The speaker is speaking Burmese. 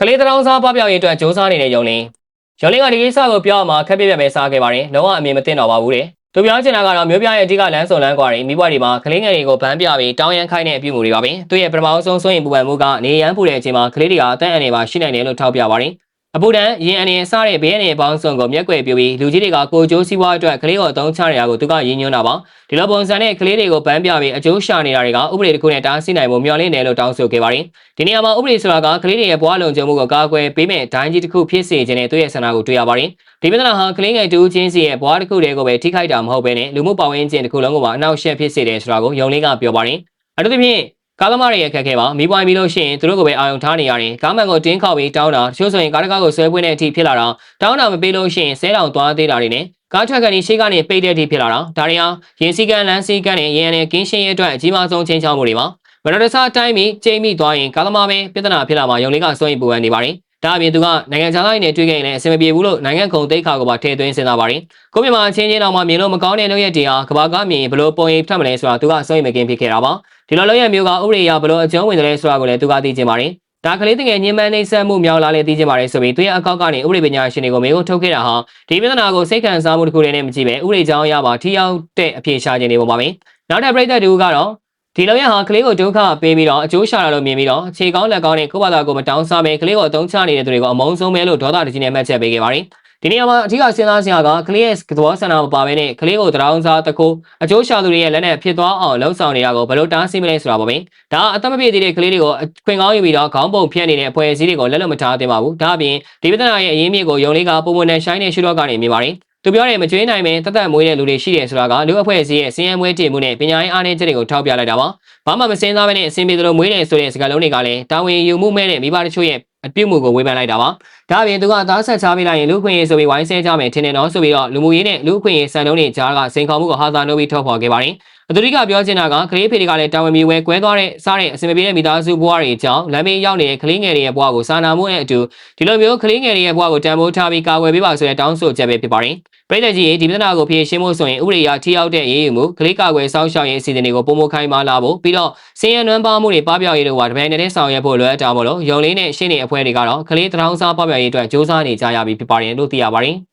ကလေးတောင်စားပပျောက်ရေးအတွက်စ조사နေတဲ့ယုံလင်းယုံလင်းကဒီကိစ္စကိုပြောအောင်မှာခက်ပြက်ပြက်ပဲစားခဲ့ပါတယ်လုံးဝအမြင်မသိတော့ပါဘူးတဲ့သူပြောချင်တာကတော့မျိုးပြရဲ့အဓိကလမ်းစုံလမ်းကွာတွေမိဘတွေမှာကလေးငယ်တွေကိုဗန်းပြပြီးတောင်းရန်ခိုင်းတဲ့အပြုအမူတွေပါပဲသူရဲ့ပထမဆုံးစွန့်ရင်ပူပန်မှုကနေရန်ပူတဲ့အချိန်မှာကလေးတွေကအသက်အန္တရာယ်ပါရှိနိုင်တယ်လို့ထောက်ပြပါတယ် အပူဒဏ်ရင်အနေစတဲ့ဘေးအနေပေါင်းစုံကိုမျက်ကွယ်ပြပြီးလူကြီးတွေကကိုကျိုးစည်းဝါးအတွက်ကလေးကိုအသုံးချနေတာကိုသူကရင်းညွှန်းတာပါဒီလိုပုံစံနဲ့ကလေးတွေကိုဗန်းပြပြီးအကျိုးရှာနေတာတွေကဥပဒေတစ်ခုနဲ့တားဆီးနိုင်ဖို့မျှော်လင့်တယ်လို့တောင်းဆိုခဲ့ပါတယ်ဒီနေရာမှာဥပဒေဆိုတာကကလေးတွေရဲ့ဘဝလုံခြုံမှုကိုကာကွယ်ပေးမဲ့ဒိုင်းကြီးတစ်ခုဖြစ်စေခြင်းနဲ့သူ့ရဲ့ဆန္ဒကိုတွေ့ရပါတယ်ဒီပြဿနာဟာကလေးငယ်တူးချင်းစီရဲ့ဘဝတစ်ခုတည်းကိုပဲထိခိုက်တာမဟုတ်ဘဲနဲ့လူမှုပတ်ဝန်းကျင်တစ်ခုလုံးကိုပါအနှောက်အယှက်ဖြစ်စေတယ်ဆိုတာကိုယုံလင်းကပြောပါတယ်အထူးသဖြင့် ကားသမားတွေရဲ့ခက်ခဲပါမိပွိုင်းပြီးလို့ရှိရင်သူတို့ကိုပဲအာရုံထားနေရတယ်ကားမှန်ကိုတင်းခေါက်ပြီးတောင်းတာတချို့ဆိုရင်ကားတကားကိုဆွဲပွင့်တဲ့အထိဖြစ်လာတာတောင်းတာမပေးလို့ရှိရင်ဆဲတောင်သွားသေးတာတွေနဲ့ကားထွက်ကနေရှေ့ကနေပိတ်တဲ့အထိဖြစ်လာတာဒါတွေဟာရင်စည်းကမ်းလမ်းစည်းကမ်းနဲ့ရန်နဲ့ကင်းရှင်းရေးအတွက်အကြီးမားဆုံးချင်းချောင်းမှုတွေပါမတော်တဆအတိုင်းပြီးချိန်မိသွားရင်ကားသမားပဲပြဿနာဖြစ်လာမှာယုံလေးကစိုးရင်ပူပန်နေပါတယ် ဒါအပြင်သူကနိုင်ငံခြားသားတွေနဲ့တွေ့ခဲ့ရင်လည်းအဆင်မပြေဘူးလို့နိုင်ငံကုန်သိက္ခာကိုပါထည့်သွင်းစဉ်းစားပါတယ်။ကိုမြန်မာချင်းချင်းတော်မှာမြင်လို့မကောင်းတဲ့လုပ်ရက်တွေဟာကဘာကမြင်ဘလို့ပုံရိပ်ထပ်မလဲဆိုတာသူကစိုးရိမ်မကင်းဖြစ်ခဲ့တာပါ။ဒီလိုလုပ်ရက်မျိုးကဥပဒေအရဘလို့အကျုံးဝင်တယ်လဲဆိုတာကိုလည်းသူကသိချင်ပါတယ်။ဒါကလေးတငယ်ညှဉ်းပန်းနှိပ်စက်မှုမြောက်လာလေသိချင်ပါတယ်ဆိုပြီးသူရဲ့အကောက်ကနေဥပဒေပညာရှင်တွေကိုမေးခွန်းထုတ်ခဲ့တာဟာဒီပြဿနာကိုစိတ်ခံစားမှုတစ်ခုတည်းနဲ့မကြည့်ပဲဥပဒေကြောင်းအရပါထိရောက်တဲ့အဖြေရှာခြင်းတွေပေါ်ပါပဲ။နောက်ထပ်ပြည်သက်တူကတော့ ဒီလောက်ရဟာကလေးကိုဒုက္ခပေးပြီးတော့အကျိုးရှာတာလို့မြင်ပြီးတော့ခြေကောင်းလက်ကောင်းနဲ့ကိုယ့်ဘာသာကိုမတောင်းစားပဲကလေးကိုအသုံးချနေတဲ့သူတွေကိုအမုန်းဆုံးပဲလို့ဒေါသတကြီးနဲ့မှတ်ချက်ပေးခဲ့ပါတယ်။ဒီနေရာမှာအထူးစဉ်းစားစရာကကလေးရဲ့သဘောဆန္ဒမပါဘဲနဲ့ကလေးကိုတောင်းစားတကူအကျိုးရှာသူတွေရဲ့လက်နဲ့ဖြစ်သွားအောင်လှုံ့ဆော်နေတာကိုဘယ်လိုတားဆီးမလဲဆိုတာပါပဲ။ဒါအသက်မပြည့်သေးတဲ့ကလေးတွေကိုခွင်ကောင်းယူပြီးတော့ခေါင်းပုံဖြတ်နေတဲ့အဖွဲ့အစည်းတွေကိုလက်လွတ်မထားသင့်ပါဘူး။ဒါအပြင်ဒီပဒနာရဲ့အရင်းမြစ်ကိုယုံလေးကပုံမှန်နဲ့ရှိုင်းတဲ့ရှုတော့ကနေမြင်ပါတယ်။ သူပြောတယ်မကြွေးနိုင်ပဲတသက်မွေးတဲ့လူတွေရှိတယ်ဆိုတာကလူအဖွဲ့အစည်းရဲ့စည်ရန်မွေးတည်မှုနဲ့ပညာရေးအားနည်းချက်တွေကိုထောက်ပြလိုက်တာပါ။ဘာမှမစင်စားဘဲနဲ့အစင်ပြေသလိုမွေးတယ်ဆိုတဲ့စကားလုံးတွေကလည်းတာဝန်ယူမှုမဲ့တဲ့မိဘတချို့ရဲ့ အပြုတ်မှုကိုဝေဖန်လိုက်တာပါ။ဒါအပြင်သူကသားဆက်ချပေးလိုက်ရင်လူခွင့်ရေးဆိုပြီးဝိုင်းဆဲကြမယ်ထင်တယ်နော်ဆိုပြီးတော့လူမှုရေးနဲ့လူခွင့်ရေးစံနှုန်းတွေကြားကစိန်ခေါ်မှုကိုဟာသာလုပ်ပြီးထုတ်ဖော်ခဲ့ပါတယ်။အတူတူကပြောချင်တာကကလေးဖေတွေကလည်းတာဝန်မီဝဲကွဲသွားတဲ့စားတဲ့အစင်မပြေတဲ့မိသားစုဘဝတွေအကြောင်းလမ်းမေးရောက်နေတဲ့ကလေးငယ်တွေရဲ့ဘဝကိုစာနာမှုနဲ့အတူဒီလိုမျိုးကလေးငယ်တွေရဲ့ဘဝကိုတန်ဖိုးထားပြီးကာကွယ်ပေးပါဆိုတဲ့တောင်းဆိုချက်ပဲဖြစ်ပါတယ်။ပြည်သက်ကြီးဒီပြဿနာကိုဖြေရှင်းဖို့ဆိုရင်ဥပဒေအရထိရောက်တဲ့ရေးယူမှုကလေးကာကွယ်စောင့်ရှောက်ရေးအစီအစဉ်တွေကိုပုံမခိုင်းမလာဖို့ပြီးတော့စင်ရနွမ်းပါမှုတွေပပျောက်ရေးတို့ကတပည့်နေတဲ့ဆောင်ရွက်ဖို့လိုအပ်တာမို့လို့ရုံလေးနဲ့ရှင်းနေအဖွဲ့တွေကတော့ကလေးတထောင်စားပပျောက်ရေးအတွက်စ조사နေကြရပြီဖြစ်ပါတယ်လို့သိရပါတယ်